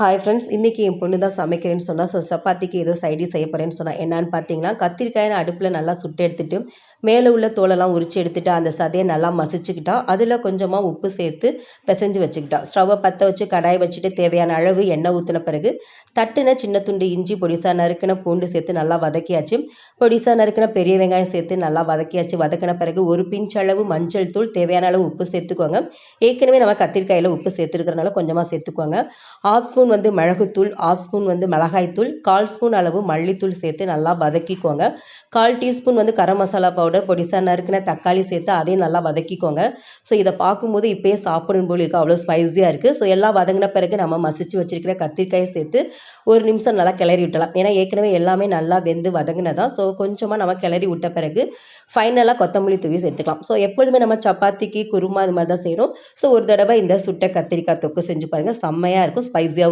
Hi friends இன்றைக்கி என் பொண்ணு தான் சமைக்கிறேன்னு சொன்னால் ஸோ சப்பாத்திக்கு ஏதோ சைடி செய்ய போகிறேன்னு சொன்னால் என்னன்னு பார்த்தீங்கன்னா கத்திரிக்காயை நான் அடுப்பில் நல்லா சுட்டு எடுத்துகிட்டு மேலே உள்ள தோலெல்லாம் உரிச்சு எடுத்துட்டா அந்த சதையை நல்லா மசிச்சுக்கிட்டா அதில் கொஞ்சமாக உப்பு சேர்த்து பிசைஞ்சு வச்சுக்கிட்டா. ஸ்டவ்வை பற்ற வச்சு கடாய் வச்சுட்டு தேவையான அளவு எண்ணெய் ஊற்றின பிறகு தட்டுன சின்ன துண்டு இஞ்சி பொடிசா நறுக்கின பூண்டு சேர்த்து நல்லா வதக்கியாச்சு. பொடிசா நறுக்கின பெரிய வெங்காயம் சேர்த்து நல்லா வதக்கியாச்சு. வதக்கின பிறகு ஒரு பிஞ்ச் அளவு மஞ்சள் தூள் தேவையான அளவு உப்பு சேர்த்துக்கோங்க. ஏற்கனவே நம்ம கத்திரிக்காயில் உப்பு சேர்த்துருக்கிறனால கொஞ்சமாக சேர்த்துக்கோங்க. ஆஃப் ஸ்பூன் வந்து மிளகுத்தூள் ஆஃப் ஸ்பூன் வந்து மிளகாய்த்தூள் கால் ஸ்பூன் அளவு மல்லித்தூள் சேர்த்து நல்லா வதக்கிக்கோங்க. கால் டீஸ்பூன் வந்து கரம் மசாலா பவுடர் பொடிசாக நறுக்கின தக்காளி சேர்த்து அதையும் நல்லா வதக்கிக்கோங்க. ஸோ இதை பார்க்கும்போது இப்போயே சாப்பிடும் போல் இருக்குது அவ்வளோ ஸ்பைஸியாக இருக்குது ஸோ எல்லாம் வதங்கின பிறகு நம்ம மசிச்சு வச்சிருக்கிற கத்திரிக்காயை சேர்த்து ஒரு நிமிஷம் நல்லா கிளறி விட்டலாம் ஏன்னா ஏற்கனவே எல்லாமே நல்லா வெந்து வதங்கினதான் ஸோ கொஞ்சமாக நம்ம கிளறி விட்ட பிறகு ஃபைனலாக கொத்தமல்லி தூவி சேர்த்துக்கலாம். ஸோ எப்பொழுதுமே நம்ம சப்பாத்திக்கு குருமா அது மாதிரி தான் செய்கிறோம் ஸோ ஒரு தடவை இந்த சுட்ட கத்திரிக்காய் தொக்கு செஞ்சு பாருங்கள் செம்மையாக இருக்கும். ஸ்பைஸியாக